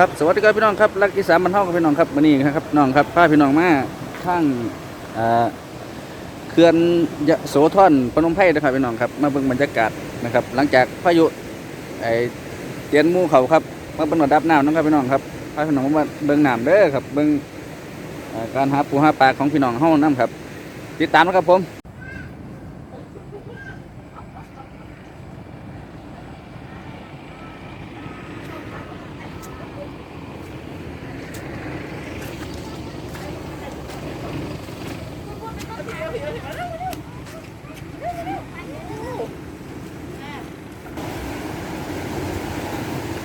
ครับสวัสดีครับพี่น้องครับรักที่สามมันเท่ากับพี่น้องครับวันนี้นะครับน้องครับพาพี่น้องมาข้างเขื่อนยโสธรพนมไพรนะครับพี่น้องครับมาเบิ่งบรรยากาศนะครับ หลังจากพายุไอเตียนมู่เขาครับมาเบิ่งระดับน้ำนะครับพี่น้องครับพาพี่น้องมาเบิ่งน้ำเด้อครับเบิ่งการหาปูหาปลาของพี่น้องเฮานํครับ ติดตามนะครับผม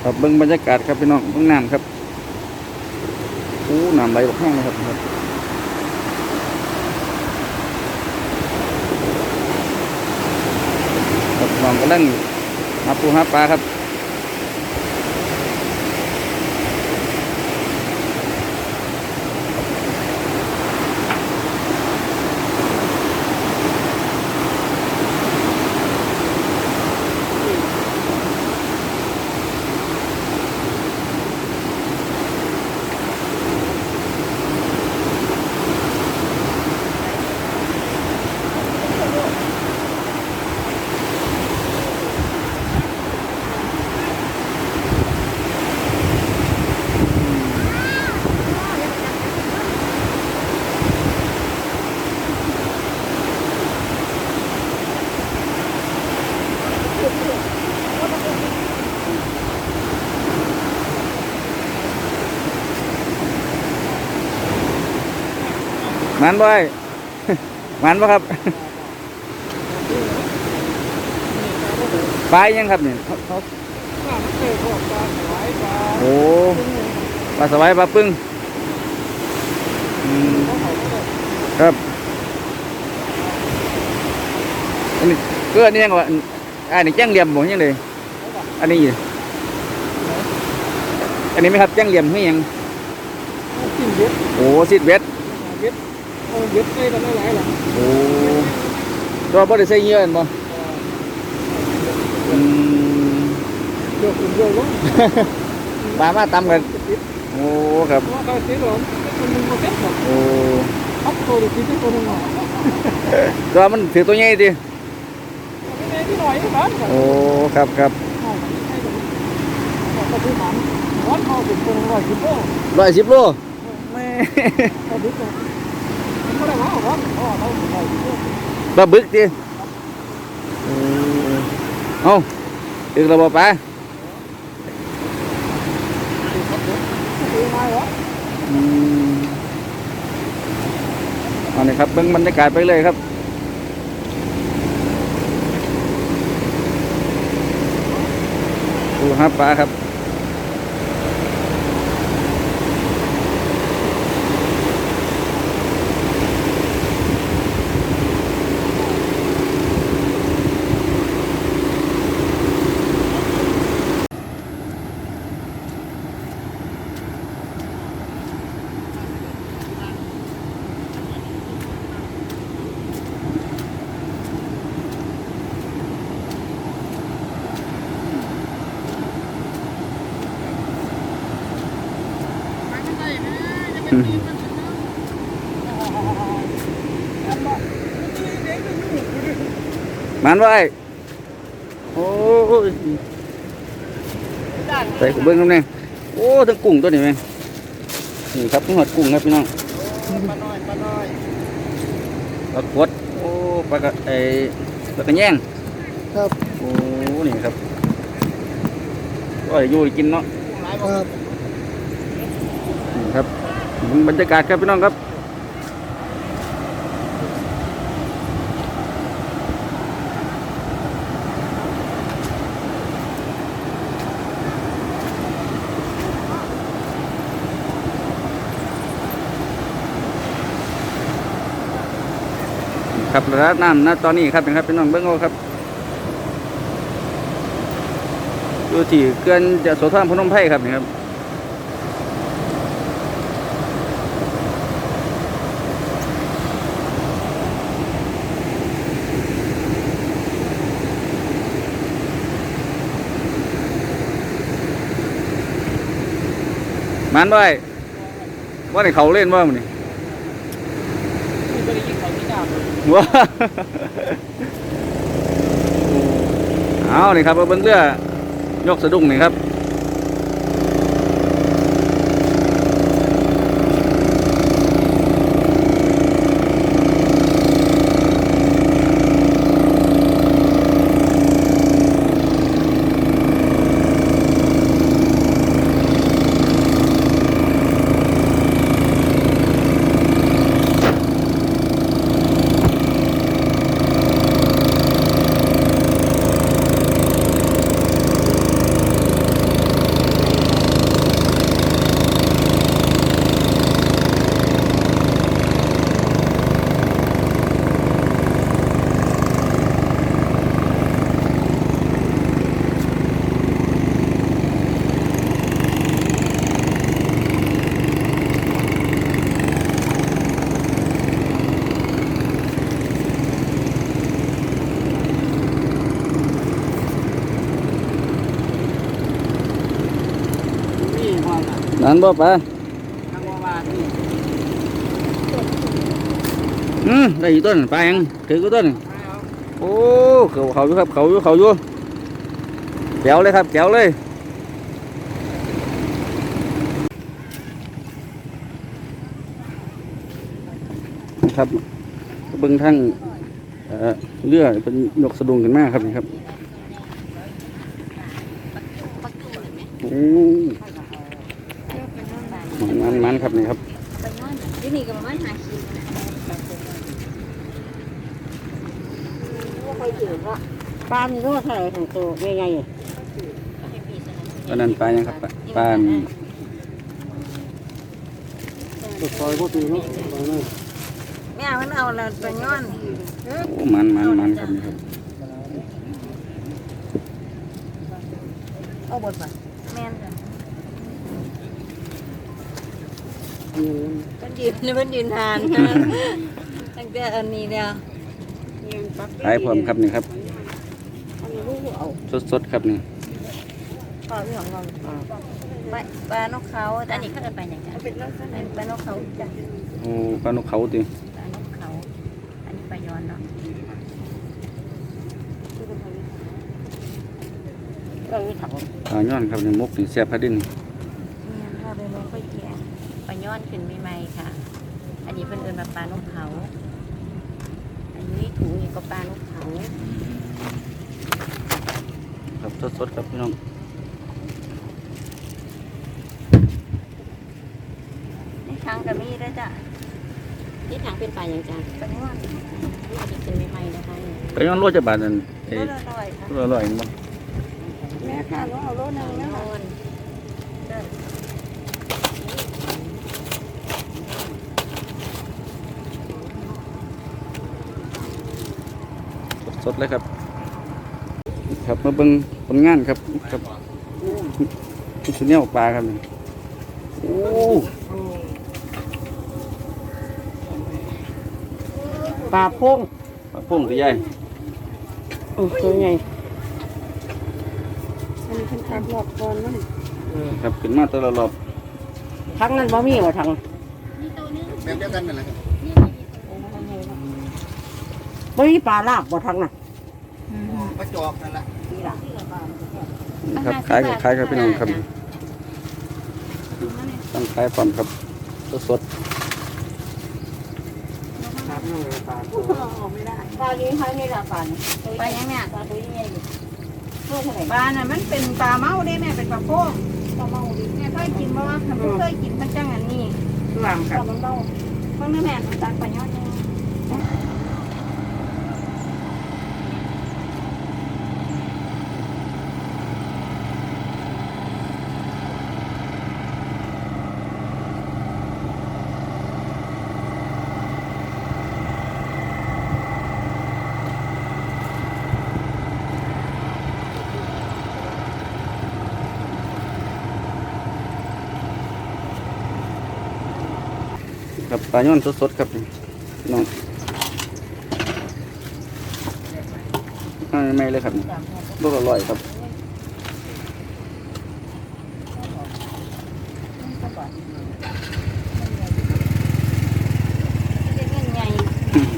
ครับเบิ้งบรรยากาศครับพี่น้องเบิ้งน้ำครับอู้น้ำไหลบักแห้งเลยครับครับครับน้องกำลังหาปูหาปลาครับ มันบ่อยมันบ่ครับปลายังครับเนี่ยเขาเขาโอ้ปลาสวายปลาปึ้งอืมครับอันนี้ก็อันนี้ยังว่าอันนี้แจ้งเหลี่ยมบ่ยังเลยอันนี้อันนี้ไหมครับแจ้งเหลี่ยมให้ยังกินเย็ดโอ้สิดเวทเย็ด เอาเย็ดได้กันได้หลายหลังโอ้ตัวบ่ได้ใส่เห ปลามาตำกันติดโอ้ครับเพราะการติดหรอมันมันก็เก็บหมดโอ้ทับตัวติดที่ตัวนึงหน่อยตัวมันถือตัวใหญ่ดิไม่ได้ที่หน่อยบ้านกันโอ้ครับบก็คือหมันร้อนเขาถึงตัวร้อาดึกเลยมันไม่ได้ว่าร้อนเราะเราร้อยสิบโลปลาบึกดิโอ้เอาถึงระบบปลาคือมาเหรออืมเอาเลยครับเบิ้งบรรยากาศไปเลยครับดูครับปลาครับ มันไว้โอ้ยใส่กระเบื้องน้ำแน่โอ้ทั้งกุ้งตัวนี้แม่งนี่ครับทั้งหมดกุ้งครับพี่น้องปลาน้อยปลาน้อยปลากดโอ้ปลากระไอ้ปลากระแยงครับโอ้นี่ครับก็อยู่ได้กินเนาะครับนี่ครับบรรยากาศครับพี่น้องครับ ครับระดับน้ำณตอนนี้ครับนะครับพี่น้องเบิ้งเอครับอยู่ที่เขื่อนจะโสธรพนมไพรครับนี่ครับมันบ่ไอ้ว่าในเขาเล่นว่ามันนี่ ไม่ได้ยินเขาที่ด่าเลย ว้าเอานี่ครับเอาเบิ้งเรือยกสะดุ้งนี่ครับ นี่ว่า น่ะนั่นบ่ปะทางว่าว่านี่อืมได้อยู่ต้นปลายังถือกูต้นไปเอาโอ้เขาเขาอยู่ครับเขาอยู่เขาอยู่แก้วเลยครับแก้วเลยครับเบิ้งทั้งเอ่อเรือเป็นยกสะดุ้งกันมากครับนี่ครับโอ้ มันมันมันครับนี่ครับไปนอนที่นี่ก็ประมาณหาคิวนะปลามีโรคอะไรของตัวใหญ่อันนั้นปลายังครับปลาปลาตัวซอยพวกตีเนาะปลาน้อยแม่มันเอาแล้วไปนอนโอ้มันมันมันครับนี่ครับเอาบทป่ะแม่นจ้ะ อืมมันยืนมันยืนทานตั้งแต่อันนี้แล้วขายพร้อมครับนี่ครับ อันนี้ลูกเอาสดๆครับนี่ปลาที่ของเราปลาปลานกเขาแต่อันนี้เขาจะไปไหนจ้ะเป็นลักษณะปลานกเขาจ้ะโอ้ปลานกเขาติปลานกเขาอันนี้ปลาย้อนเนาะเราไม่ถังปลาย้อนครับนี่มุกนี่แซ่บพะดิน เนี่ยถ้าไปลงค่อยแก่ปลาย้ อนขึ้นใหม่ๆค่ะ อันนี้เป็นเอินมาปลานกเขา อันนี้ถุงนี่ก็ปลานกเขาครับสดๆครับพี่น้องในครั้งก็มีด้วยจ้ะที่อย่างเป็นปลาอย่างจ้าเป็นว่าอันนี้เป็นใหม่ๆนะคะไปย้อนรถจะบาทนั่นเอ้รถอร่อยค่ะรถอร่อยมั้งแม่ค่ะรถเอารถหนึ่งนนะคะ สดๆเลยครับ ครับมาเบิ่งผลงานครับครับนี่คือเนี่ยปลาครับนี่โอ้ปลาพงปลาพุ่งตัวใหญ่โอ้ตัวใหญ่อันนี้เป็นการหลอกก่อนนั่นครับขึ้นมาตัวละรอบทั้งนั้นบ่มีบ่ทั้งแบบเดียวกันนั่นแหละครับ บ่มีปลาลากบ่ทั้งน่ะปลาจอกนั่นแหละนี่ล่ะนี่ครับขายกับขายครับพี่น้องครับต้องขายความครับสดครับนั่นเลยปลาไม่ได้ปลานี้ให้นี่ล่ะปลานี้ไปยังแม่ปลาตัวใหญ่เท่าไหร่ปลาน่ะมันเป็นปลาเมาได้แม่เป็นปลาโค้งปลาเมาดิแม่เคยกินบ่ว่าถ้าบ่เคยกินพันจังอันนี้คือวางกับมันเมาเพิ่งได้แม่น้ำตาลปลาย้อน ลาย้อนสดๆครับพี่น้องอ่าไม่เลยครับลูกอร่อยครับเงินใหญ่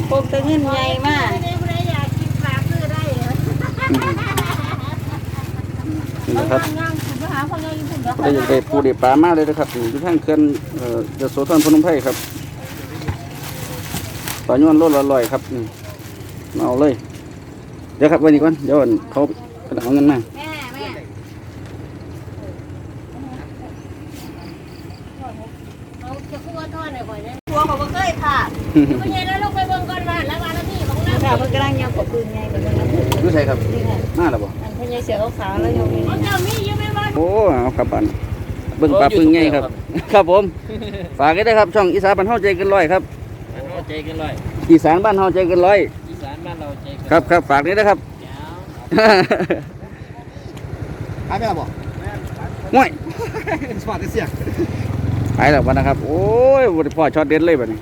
พวกแต่เงินใหญ่มากอืมนี่นะครับย่างคุณไปหาพ่อใหญ่คุณก็ได้อยากได้ปูได้ปลามากเลยนะครับอยู่ที่ทางเขื่อนเอ่อจะโสธรพนมไพรครับ ปลาย้อนโลละร้อยครับมาเอาเลย เดี๋ยวครับไว้นี่ก่อน เดี๋ยวเขาไปเอาเงินมาแม่แม่เอาจะคั่วทอดหน่อยก่อนนะคั่วเขาบ่เคยค่ะพ่อใหญ่แล้วลงไปเบิ่งก่อนว่าแล้วว่าแล้วนี่ของเราค่ะมันกำลังยังกบปืนไงเดี๋ยวมันรู้ใช่ครับมาแล้วบ่อันพ่ใหญ่เสือขาวๆแล้วยังมีเจ้ามีอยู่ไหมวะโอ้เอาครับบันเบิ่งปลาปึงไงครับ ครับผม ฝากกันด้วยครับช่องอีสานบ้านเฮาใจกันร้อยครับ ใจกันเลยอีสานบ้านเฮาใจเกันร้อย อีสานบ้านเราใจกันครับครับฝากนี้นะครับยาวหายไปแล้วบ่ง่วยสวัสดีเสียไปแล้วบัดนะครับ โอ้ยบ่ได้พ่อช็อตเด็ดเลยบัดนี้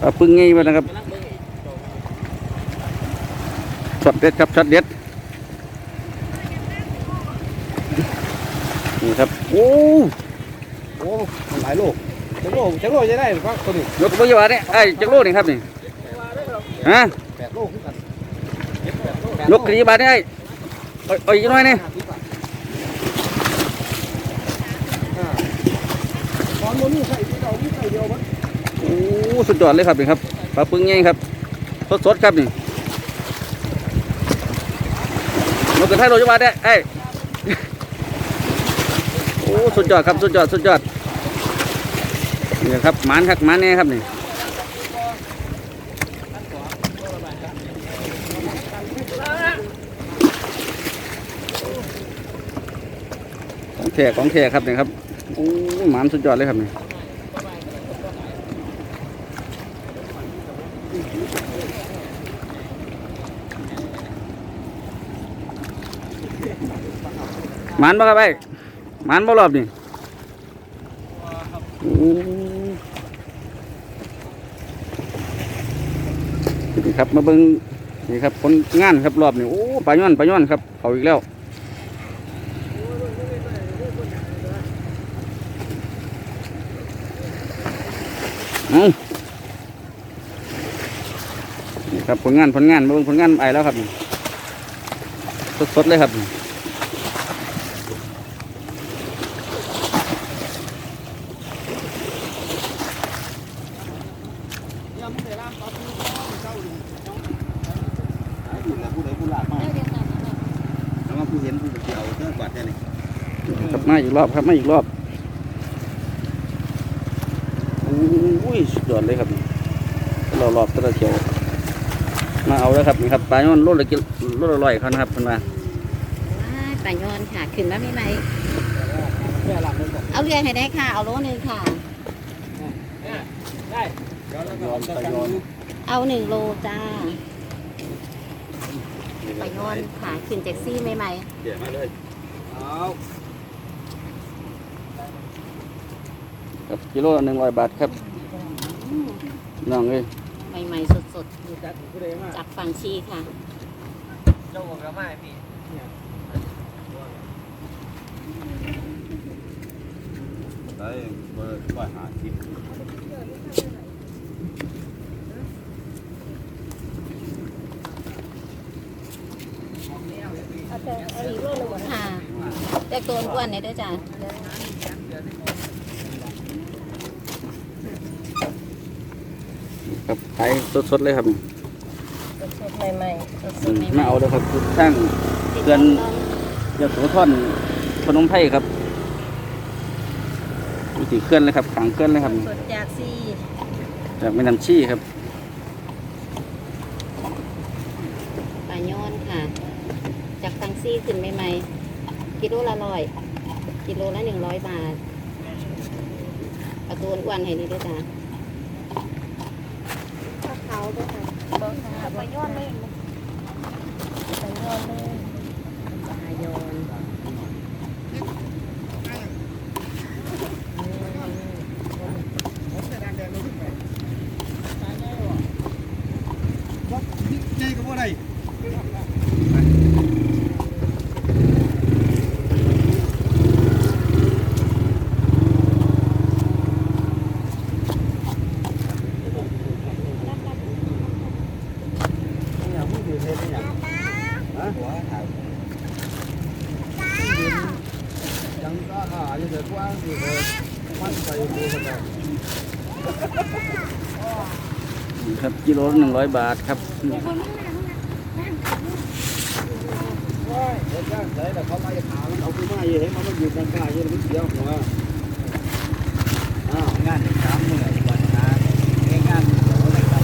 ปลาปึงไงบัดนะครับกำลังเบิ่งช็อตเด็ดครับช็อตเด็ด นี่ครับโอ้โอ้หลายโลกจังโลจังโลจะได้หรือเปล่าตัวนี้ยกปัจจุบันนี่ไอ้ยจักรโลนี่ครับนี่ฮะแปดโลขึ้นกันยกขึ้นยี่บาทนี่ไอ้เอาเอาอีกหน่อยนี่ตอนนี้ใส่ที่เราใส่เดียวมั้งโอ้สุดยอดเลยครับนี่ครับปลาปึงไงครับสดสดๆครับนี่ยกขึ้นให้โลจักบาทได้ไอ้ยโอ้สุดยอดครับสุดยอดสุดยอดนี่ครับหมันครับหมันแน่ครับนี่ของแท้ของแท้ครับนี่ครับโอ้หมันสุดยอดเลยครับนี่หมันบ่ครับไอ้ มันบ่รอบนี่นี่ครับมาเบิ่งนี่ครับผลงานครับรอบนี่โอ้ปลาย้อนปลาย้อนครับเอาอีกแล้วนี่ครับผลงานผลงานมาเบิ่งผลงานไอแล้วครับสดๆเลยครับ ผู้ใดผู้หลาก มากแล้วว่าผู้เห็นผู้เกี่ยวเรื่องกวาดแค่นี้ครับมาอีกรอบครับมาอีกรอบอุ้ยสุดยอดเลยครับเรารอบแตะเขียวมาเอาแล้วครับนี่ครับปลาย้อนรถละกิโลละร้อยเขานะครับเพิ่นว่าว้ายปลาย้อนค่ะขึ้นมาไม่ไหมเนี่ยหลังนึงบอกเอาเรือให้ได้ค่ะ เอาโลนึงค่ะได้ย้อนไปย้อนเอาหนึ่งโลจ้าปลาย้อนค่ะขึ้นแจ็กซี่ไหมไหมเดี๋ยวมาเลยเอา ครับกิโลละหนึ่งร้อยบาทครับอืมน้องเอ้ยใหม่ๆสดดูจักผู้ใดมาๆจากฝั่งชีค่ะเจ้าของกระมาพี่ได้เบอร์ร้อยห้าสิบค่ะแต่ตัวอ้วนเนี่ยด้วยจ้ะ ครับขายสดๆเลยครับสดๆใหม่ๆสดๆใหม่มาเอาเลยครับสร้างๆเพื่อนยาโสธรพนมไพรครับอยู่ที่เคลื่อนเลยครับขางเคลื่อนเลยครับสดจากซีจากแม่น้ำชี้ครับปลาย้อนค่ะ จากฝั่งซีขึ้นใหม่ๆกิโลละร้อยกิโลละหนึ่งร้อยบาทเอาตัวอ้วนๆให้นี่ด้วยจ้ะเขาด้วยค่ะ ไปย้อนเลยไปย้อนเลย ปลาย้อน ใหญ่ก็บ่ได้ อย่างผู้ถือเทปอย่างฮะ หัวถ่าย ยังก็หาอยู่แต่กว้างสิเออมันไปดูกันแล้วครับกิโลหนึ่งร้อยบาทครับเด็กย่างใส่แต่เขาไม่ถาเอาขึ้นมาเยอะมันมันอยู่กลางๆเยอะมันเสียวหัวอ้าวงานอีกสามมื้อก่อนนะงานเดี๋ยวอะไรครับ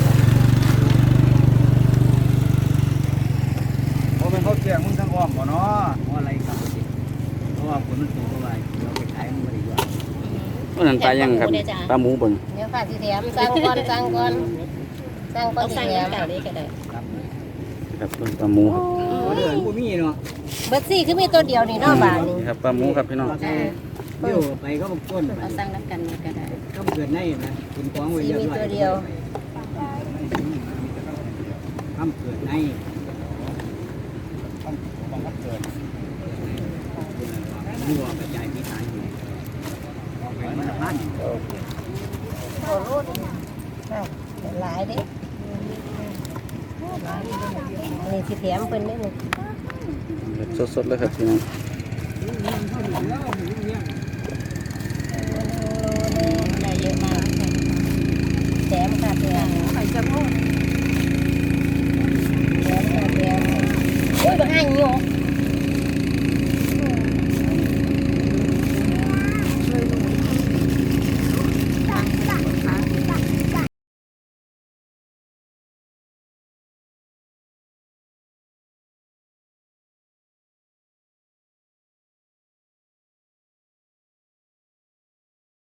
โอ้เป็นเขาเสียงมึงทั้งอ้อมบ่เนาะอะไรครับเพราะว่าผลมันสูงเท่าไหร่เดี๋ยวไปขายมันไม่ได้ยอด วันนั้น ปลายังครับปลาหมูเบิ่งเดี๋ยวค่ะสิแถมสั่งก่อนสั่งก่อนสั่งก่อเอานสิสั่งแถน้ำมเก่าได้ก็ได้ครับเป็นปลาหมูครับโอ้เดือนกูมีเนาะเบิดซี่คือมีตัวเดียวนี่เนาะบาทนี่นี่ครับปลาหมูครับพี่น้องอ่าเดี๋ยวไปก็บอกต้นเอาสั่งน้ำกันนี่ก็ได้ก็เกิดในนะคุณกองไว้ซี่เยอะมีด้วยตัวเดียวทำเกิดในต้องเกิดนี่ว่ากร หลายเด้นี่สิแถมเพิ่นได้เลยสดๆเลยครับพี่น้องได้เยอะมากแถมค่ะแถมไข่จะโม่แถมค่ะแถมอุ้ยบางอันอยู่